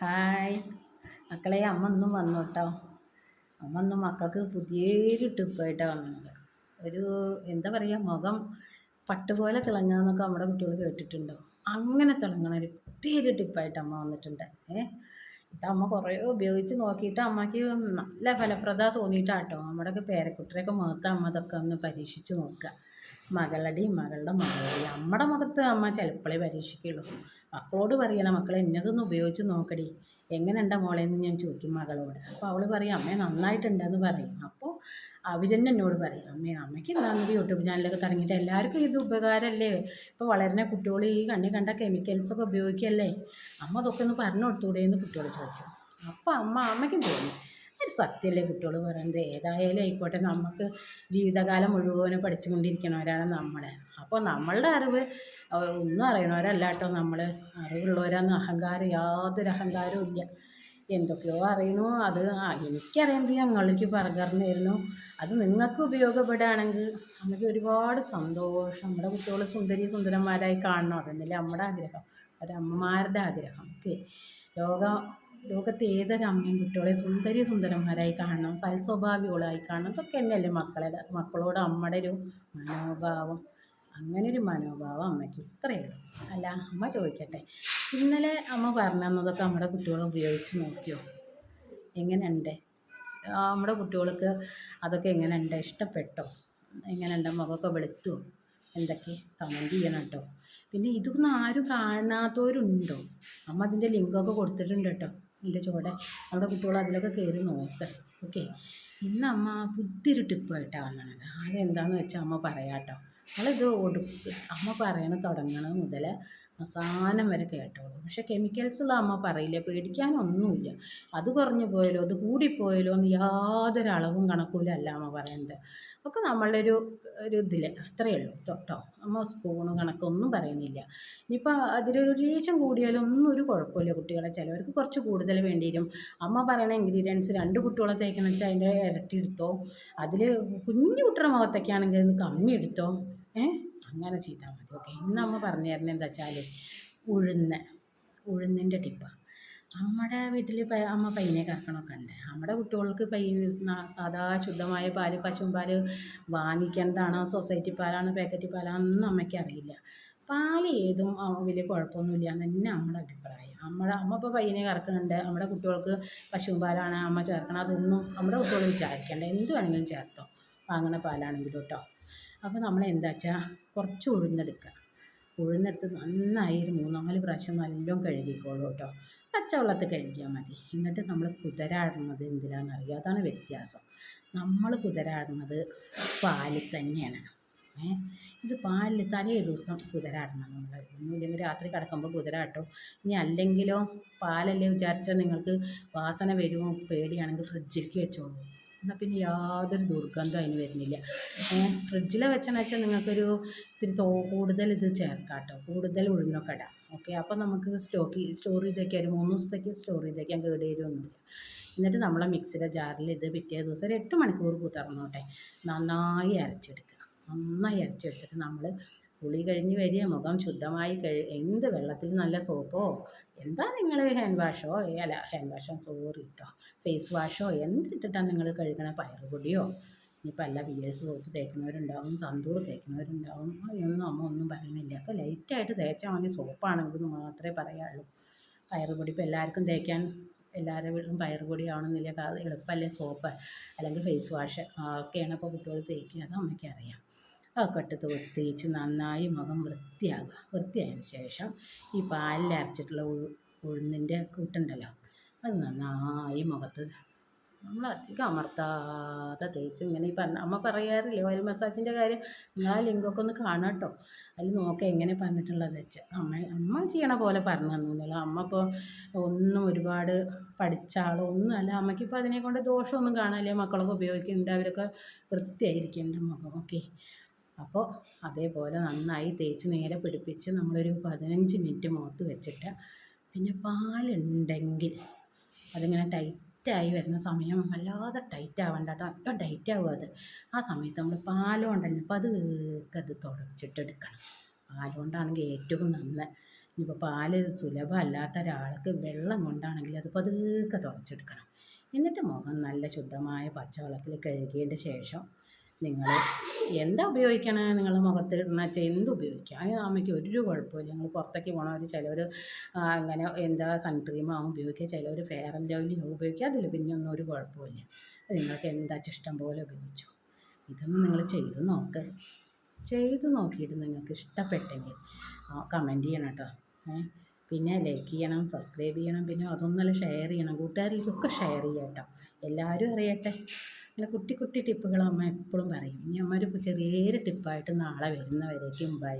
Hi. മക്കളെ അമ്മ ഒന്നും വന്നു കേട്ടോ അമ്മ ഒന്നും മക്കൾക്ക് പുതിയൊരു ടിപ്പായിട്ടാണ് വന്നത്. ഒരു എന്താ പറയുക മുഖം പട്ടുപോലെ തിളങ്ങാന്നൊക്കെ നമ്മുടെ കുട്ടികൾ കേട്ടിട്ടുണ്ടോ? അങ്ങനെ തിളങ്ങണ ഒരു പുതിയൊരു ടിപ്പായിട്ട് അമ്മ വന്നിട്ടുണ്ട്. ഏ? ഇത് അമ്മ കുറേ ഉപയോഗിച്ച് നോക്കിയിട്ട് അമ്മയ്ക്ക് നല്ല ഫലപ്രദ തോന്നിയിട്ടാട്ടോ. നമ്മുടെയൊക്കെ പേരക്കുട്ടിയൊക്കെ മുഖത്ത് അമ്മ അതൊക്കെ ഒന്ന് പരീക്ഷിച്ച് നോക്കുക. മകളടി മകളുടെ മകളുടെയും നമ്മുടെ മുഖത്ത് അമ്മ ചിലപ്പോഴേ പരീക്ഷിക്കുള്ളൂ. മക്കളോട് പറയണം മക്കളെ എന്നതൊന്നും ഉപയോഗിച്ച് നോക്കടി. എങ്ങനെയുണ്ട മോളെ? എന്ന് ഞാൻ ചോദിക്കും മകളോട്. അപ്പോൾ അവൾ പറയും അമ്മ നന്നായിട്ടുണ്ടെന്ന് പറയും. അപ്പോൾ അവർ തന്നെ എന്നോട് പറയും അമ്മേ അമ്മയ്ക്ക് എന്താണെന്ന് യൂട്യൂബ് ചാനലൊക്കെ തുടങ്ങിയിട്ട് എല്ലാവർക്കും ഇത് ഉപകാരമല്ലേ? ഇപ്പോൾ വളരുന്ന കുട്ടികൾ ഈ കണ്ണി കണ്ട കെമിക്കൽസൊക്കെ ഉപയോഗിക്കല്ലേ? അമ്മ അതൊക്കെ ഒന്ന് പറഞ്ഞു കൊടുത്തൂടെ എന്ന് കുട്ടികൾ ചോദിക്കും. അപ്പോൾ അമ്മ അമ്മയ്ക്കും തോന്നി. ഒരു സത്യമല്ലേ കുട്ടികൾ പറയുന്നത് ഏതായാലും ആയിക്കോട്ടെ നമുക്ക് ജീവിതകാലം മുഴുവനും പഠിച്ചുകൊണ്ടിരിക്കണവരാണ് നമ്മൾ അപ്പോൾ നമ്മളുടെ അറിവ് ഒന്നും അറിയണവരല്ല കേട്ടോ നമ്മൾ അറിവുള്ളവരാന്ന് അഹങ്കാരം യാതൊരു അഹങ്കാരവും ഇല്ല. എന്തൊക്കെയോ അറിയണു അത് എനിക്കറിയുമ്പോൾ ഞങ്ങൾക്ക് പറഞ്ഞിരുന്നു അത് നിങ്ങൾക്ക് ഉപയോഗപ്പെടുകയാണെങ്കിൽ നമുക്ക് ഒരുപാട് സന്തോഷം. നമ്മുടെ കുട്ടികൾ സുന്ദരി സുന്ദരന്മാരായി കാണണം. അതെന്നല്ലേ നമ്മുടെ ആഗ്രഹം. ഒരമ്മമാരുടെ ആഗ്രഹം. ഓക്കെ. ലോക ലോകത്തെ ഏതൊരമ്മയും കുട്ടികളെ സുന്ദരി സുന്ദരന്മാരായി കാണണം സൽസ്വഭാവികളായി കാണണം. ഇതൊക്കെ തന്നെയല്ലേ മക്കളെ മക്കളോട് അമ്മയുടെ ഒരു മനോഭാവം. അങ്ങനെ ഒരു മനോഭാവം അമ്മയ്ക്ക് ഇത്രയേ ഉള്ളൂ അല്ല അമ്മ ചോദിക്കട്ടെ. ഇന്നലെ അമ്മ പറഞ്ഞു തന്നതൊക്കെ നമ്മുടെ കുട്ടികൾ ഉപയോഗിച്ച് നോക്കിയോ? എങ്ങനെയുണ്ട്? നമ്മുടെ കുട്ടികൾക്ക് അതൊക്കെ എങ്ങനെയുണ്ട്? ഇഷ്ടപ്പെട്ടോ? എങ്ങനെയുണ്ട്? മുഖമൊക്കെ വെളുത്തു? എന്തൊക്കെ? കമന്റ് ചെയ്യണം കേട്ടോ. പിന്നെ ഇതൊന്നും ആരും കാണാത്തവരുണ്ടോ? അമ്മ അതിന്റെ ലിങ്കൊക്കെ കൊടുത്തിട്ടുണ്ട് കേട്ടോ. എന്റെ ചുവടെ. അവിടെ കുട്ടികൾ അതിലൊക്കെ കയറി നോക്ക്. ഓക്കെ. ഇന്ന് അമ്മ പുതിയൊരു ടിപ്പായിട്ടാണ് വന്നത്. അതെന്താണെന്ന് വെച്ചാൽ അമ്മ പറയാം കേട്ടോ നമ്മളിത് ഒടുക്ക് അമ്മ പറയണ തുടങ്ങണത് മുതൽ അവസാനം വരെ കേട്ടോളൂ. പക്ഷെ കെമിക്കൽസുള്ള അമ്മ പറയില്ല പേടിക്കാനൊന്നുമില്ല. അത് കുറഞ്ഞു പോയാലോ അത് കൂടിപ്പോയാലോ എന്ന് യാതൊരു അളവും കണക്കൂല അല്ല അമ്മ പറയുന്നത് ഒക്കെ നമ്മളൊരു ഒരു ഇതിൽ അത്രയേ ഉള്ളൂ. തൊട്ടോ അമ്മ സ്പൂണ് കണക്കൊന്നും പറയുന്നില്ല. ഇനിയിപ്പോൾ അതിലൊരു രീശം കൂടിയാലും ഒന്നും ഒരു കുഴപ്പമില്ല കുട്ടികളെ. ചിലവർക്ക് കുറച്ച് കൂടുതൽ വേണ്ടി വരും അമ്മ പറയണ ഇൻഗ്രീഡിയൻസ് രണ്ട് കുട്ടികളെ തേക്കണം വെച്ചാൽ അതിന്റെ ഇരട്ടി എടുത്തോ? അതിൽ കുഞ്ഞു കുട്ടിയുടെ മുഖത്തൊക്കെ ആണെങ്കിൽ കമ്മി എടുത്തോ? ഏ? അങ്ങനെ ചെയ്താൽ മതി. ഓക്കെ ഇന്ന് അമ്മ പറഞ്ഞു തരുന്നത് എന്താ വെച്ചാൽ ഉഴുന്ന് ഉഴുന്നിന്റെ ടിപ്പാണ് നമ്മുടെ വീട്ടിൽ അമ്മ പയ്യനെ കറക്കണമൊക്കെ ഉണ്ട്. നമ്മുടെ കുട്ടികൾക്ക് പയ്യ സാധാ ശുദ്ധമായ പാൽ പശുവും പാൽ വാങ്ങിക്കേണ്ടതാണോ? സൊസൈറ്റി പാലാണോ? പാക്കറ്റ് പാലാണെന്ന് അമ്മയ്ക്ക് അറിയില്ല. പാൽ ഏതും വലിയ കുഴപ്പമൊന്നുമില്ല. എന്ന് തന്നെ നമ്മുടെ അഭിപ്രായം. നമ്മുടെ അമ്മ ഇപ്പോൾ പയ്യനെ കറക്കുന്നുണ്ട്. നമ്മുടെ കുട്ടികൾക്ക് പശുവും പാലാണ് അമ്മ ചേർക്കണം അതൊന്നും നമ്മുടെ കുട്ടികൾ വിചാരിക്കേണ്ട. എന്ത് വേണമെങ്കിലും ചേർത്തോ. വാങ്ങണ പാലാണെങ്കിലും കേട്ടോ. അപ്പോൾ നമ്മൾ എന്താ വെച്ചാൽ കുറച്ച് ഉഴുന്നെടുക്കുക ഉഴുന്നെടുത്ത് നന്നായി ഒരു മൂന്നാൽ പ്രാവശ്യം നല്ലോണം കഴുകിക്കോളൂ കേട്ടോ. പച്ചവെള്ളത്തിൽ കഴുകിയാൽ മതി. എന്നിട്ട് നമ്മൾ കുതിരാടുന്നത് എന്തിനാണെന്നറിയാം അതാണ് വ്യത്യാസം. നമ്മൾ കുതിരാടുന്നത് പാലിൽ തന്നെയാണ്. ഇത് പാലിൽ തലേ ദിവസം കുതിരാടണം നമ്മൾ ഒന്നുമില്ലെങ്കിൽ രാത്രി കിടക്കുമ്പോൾ കുതിരാട്ടോ. ഇനി അല്ലെങ്കിലോ പാലല്ലേ വിചാരിച്ചാൽ നിങ്ങൾക്ക് വാസന വരുമോ? പേടിയാണെങ്കിൽ ഫ്രിഡ്ജിലേക്ക് വെച്ചോളൂ. എന്നാൽ പിന്നെ യാതൊരു ദുർഗന്ധം അതിന് വരുന്നില്ല. ഫ്രിഡ്ജിൽ വെച്ചെന്ന് വെച്ചാൽ നിങ്ങൾക്കൊരു ഇത്തിരി തോ കൂടുതൽ ഇത് ചേർക്കാം കേട്ടോ കൂടുതൽ ഉഴുന്നൊക്കെ ഇടാം. ഓക്കെ? അപ്പോൾ നമുക്ക് സ്റ്റോക്ക് സ്റ്റോർ ചെയ്ത് വയ്ക്കാം ഒരു മൂന്ന് ദിവസത്തേക്ക് സ്റ്റോർ ചെയ്ത് വയ്ക്കാം കേട് വരുമൊന്നുമില്ല എന്നിട്ട് നമ്മളെ മിക്സിയുടെ ജാറിൽ ഇത് പിറ്റേ ദിവസം ഒരു എട്ട് മണിക്കൂർ കൂത്തറന്നോട്ടെ നന്നായി അരച്ചെടുക്കുക. നന്നായി അരച്ചെടുത്തിട്ട് നമ്മൾ കുളി കഴിഞ്ഞ് വരിക മുഖം ശുദ്ധമായി കഴി എന്ത് വെള്ളത്തിൽ നല്ല സോപ്പോ? എന്താ നിങ്ങൾ ഹാൻഡ് വാഷോ അല്ല ഹാൻഡ് വാഷോ സോറി കേട്ടോ ഫേസ് വാഷോ എന്തിട്ടിട്ടാണ് നിങ്ങൾ കഴുകണ? പയറുപൊടിയോ? ഇനിയിപ്പോൾ അല്ല എസ് സോപ്പ് തേക്കുന്നവരുണ്ടാവും സന്തൂർ തേക്കുന്നവരുണ്ടാവും. അതൊന്നും അമ്മ ഒന്നും പറയുന്നില്ല. ഒക്കെ ലൈറ്റായിട്ട് തേച്ചാൽ മതി. സോപ്പാണെങ്കിൽ മാത്രമേ പറയാള്ളൂ. പയറുപൊടി ഇപ്പോൾ എല്ലാവർക്കും തേക്കാൻ എല്ലാവരുടെ വീട്ടിലും പയറുപൊടി ആവണമെന്നില്ല. എളുപ്പമല്ലേ സോപ്പ്? അല്ലെങ്കിൽ ഫേസ് വാഷ് ഒക്കെയാണ് ഇപ്പോൾ കുട്ടികൾ തേക്കുക. അത് അമ്മയ്ക്ക് അറിയാം കട്ടത്ത് വൃത്തിയിച്ച് നന്നായി മുഖം വൃത്തിയാകുക വൃത്തിയായതിന് ശേഷം ഈ പാലിൽ അരച്ചിട്ടുള്ള ഉഴുന്നിന്റെ കൂട്ടുണ്ടല്ലോ അത് നന്നായി മുഖത്ത് നമ്മൾ അധികം അമർത്താതെ തേച്ച് ഇങ്ങനെ ഈ പറഞ്ഞ അമ്മ പറയാറില്ലേ ഓയിൽ മസാജിന്റെ കാര്യം? നിങ്ങൾ ആ ലിങ്കൊക്കെ ഒന്ന് കാണാം കേട്ടോ. അതിൽ നോക്കാം എങ്ങനെ പറഞ്ഞിട്ടുള്ളത് വെച്ച്. അമ്മ അമ്മ ചെയ്യണ പോലെ പറഞ്ഞു തന്നില്ല. അമ്മ ഇപ്പോൾ ഒന്നും ഒരുപാട് പഠിച്ച ആളൊന്നും അല്ല. അമ്മയ്ക്കിപ്പോൾ അതിനെ കൊണ്ട് ദോഷമൊന്നും കാണാനില്ല. മക്കളൊക്കെ ഉപയോഗിക്കുന്നുണ്ട്. അവരൊക്കെ വൃത്തിയായിരിക്കുന്നുണ്ട് മുഖം. ഓക്കെ. അപ്പോൾ അതേപോലെ നന്നായി തേച്ച് നേരെ പിടിപ്പിച്ച് നമ്മളൊരു പതിനഞ്ച് മിനിറ്റ് മുഖത്ത് വെച്ചിട്ട് പിന്നെ പാലുണ്ടെങ്കിൽ അതിങ്ങനെ ടൈറ്റായി വരുന്ന സമയം വല്ലാതെ ടൈറ്റ് ആവണ്ട കേട്ടോ. ഒട്ടും ടൈറ്റ് ആവും അത്. ആ സമയത്ത് നമ്മൾ പാലുകൊണ്ടുതന്നെ അപ്പോൾ അത് തുടച്ചിട്ടെടുക്കണം പാലുകൊണ്ടാണെങ്കിൽ ഏറ്റവും നന്ന്. ഇപ്പോൾ പാൽ സുലഭമല്ലാത്ത ഒരാൾക്ക് വെള്ളം കൊണ്ടാണെങ്കിൽ അത് പതുക്കെ തുടച്ചെടുക്കണം. എന്നിട്ട് മുഖം നല്ല ശുദ്ധമായ പച്ചവെള്ളത്തിൽ കഴുകിയതിന്റെ ശേഷം നിങ്ങൾ എന്താ ഉപയോഗിക്കണേ? നിങ്ങൾ മുഖത്ത് മറ്റേ എന്ത് ഉപയോഗിക്കാം? അതിന് അമ്മയ്ക്ക് ഒരു കുഴപ്പമില്ല ഞങ്ങൾ പുറത്തേക്ക് പോകണവർ ചിലവർ അങ്ങനെ എന്താ സൺക്രീം ആവും ഉപയോഗിക്കുക. ചിലവർ ഫെയർ ആൻഡ് ലവ്ലി ഉപയോഗിക്കുക. അതിൽ പിന്നെ ഒന്നും ഒരു കുഴപ്പമില്ല നിങ്ങൾക്ക് എന്താ ഇഷ്ടം പോലെ ഉപയോഗിച്ചു. ഇതൊന്നും നിങ്ങൾ ചെയ്ത് നോക്ക്. ചെയ്ത് നോക്കിയിട്ട് നിങ്ങൾക്ക് ഇഷ്ടപ്പെട്ടെങ്കിൽ കമന്റ് ചെയ്യണം കേട്ടോ. പിന്നെ ലൈക്ക് ചെയ്യണം സബ്സ്ക്രൈബ് ചെയ്യണം. പിന്നെ അതൊന്നല്ല ഷെയർ ചെയ്യണം. കൂട്ടുകാരിലേക്കൊക്കെ ഷെയർ ചെയ്യാം കേട്ടോ. എല്ലാവരും അറിയട്ടെ. അങ്ങനെ കുട്ടി കുട്ടി ടിപ്പുകൾ അമ്മ എപ്പോഴും പറയും. ഇനി അമ്മ ഒരു ചെറിയൊരു ടിപ്പായിട്ട് നാളെ വരുന്നവരേക്കും ബൈ